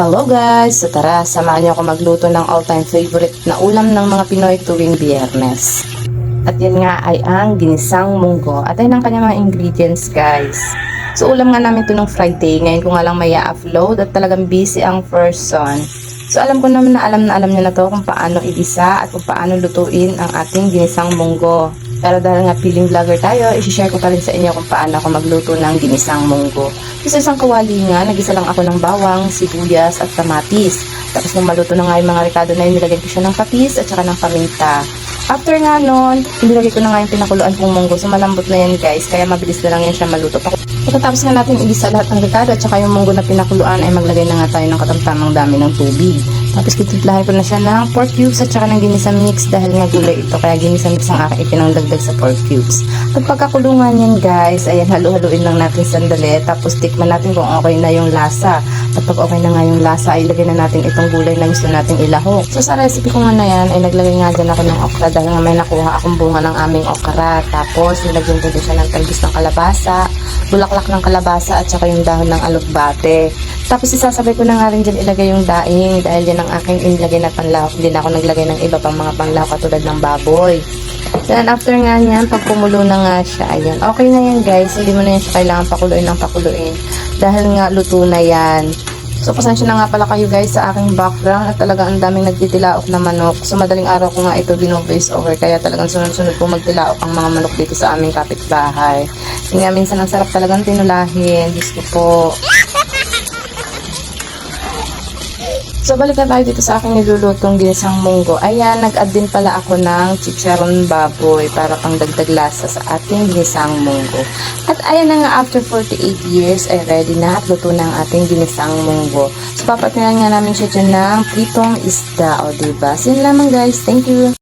Hello guys! So tara, samahan niyo ako magluto ng all-time favorite na ulam ng mga Pinoy tuwing biyernes. At yan nga ay ang ginisang munggo. At ayun ang kanyang mga ingredients guys. So ulam nga namin ito nung Friday. Ngayon ko nga lang may upload at talagang busy ang person. So alam ko naman na alam na alam niyo na to kung paano igisa at kung paano lutuin ang ating ginisang munggo. Pero dahil nga feeling vlogger tayo, isi-share ko pa rin sa inyo kung paano ako magluto ng ginisang munggo. Sa isang kawali nga, nagisa lang ako ng bawang, sibuyas at kamatis. Tapos nung maluto na nga yung mga rekado na yun, nilagyan ko siya ng patis at saka ng paminta. After nga nun, nilagay ko na nga yung pinakuluan kong munggo. So malambot na yan guys, kaya mabilis na lang yan siya maluto. Pagkatapos nga natin igisa lahat ng rekado at saka yung munggo na pinakuluan ay maglagay na nga tayo ng katamtamang dami ng tubig. Tapos titimplahin ko na siya ng pork cubes at saka ng ginisa mix dahil nga gulay ito kaya ginisa mix ang aking ipinangdagdag sa pork cubes. At pagkakulungan yan guys, ayan halu-haluin lang natin sandali tapos tikman natin kung okay na yung lasa. At pag okay na nga yung lasa ay ilagay na natin itong gulay na gusto nating ilahok. So sa recipe ko nga na yan ay naglagay nga dyan ako ng okra dahil nga may nakuha akong bunga ng aming okra. Tapos nilagyan ko din siya ng talbos ng kalabasa, bulaklak ng kalabasa at saka yung dahon ng alokbate. Tapos isasabay ko na nga rin dyan ilagay yung daing dahil yan ang aking inilagay na panlahok. Hindi na ako naglagay ng iba pang mga panlahok katulad ng baboy. Then after nga niyan, pag kumulo na nga siya, ayan. Okay na yan guys, hindi mo na yan siya kailangan pakuluin ng pakuluin. Dahil nga luto na yan. So pasensya na nga pala kayo guys sa aking background at talagang ang daming nagtitilaok na manok. So madaling araw ko nga ito bino-voice over kaya talagang sunod-sunod po magtilaok ang mga manok dito sa aming kapitbahay. Kaya minsan ang sarap talagang tinulahin. Diyos ko po. So, balik tayo dito sa aking nilulutong ginisang munggo. Ayan, nag-add din pala ako ng chicharon baboy para pang dagdag lasa sa ating ginisang munggo. At ayan na nga, after 48 years, ay ready na at luto na ang ating ginisang munggo. So, papatinan nga namin siya dyan ng pritong isda. O, diba? Sin lamang guys. Thank you.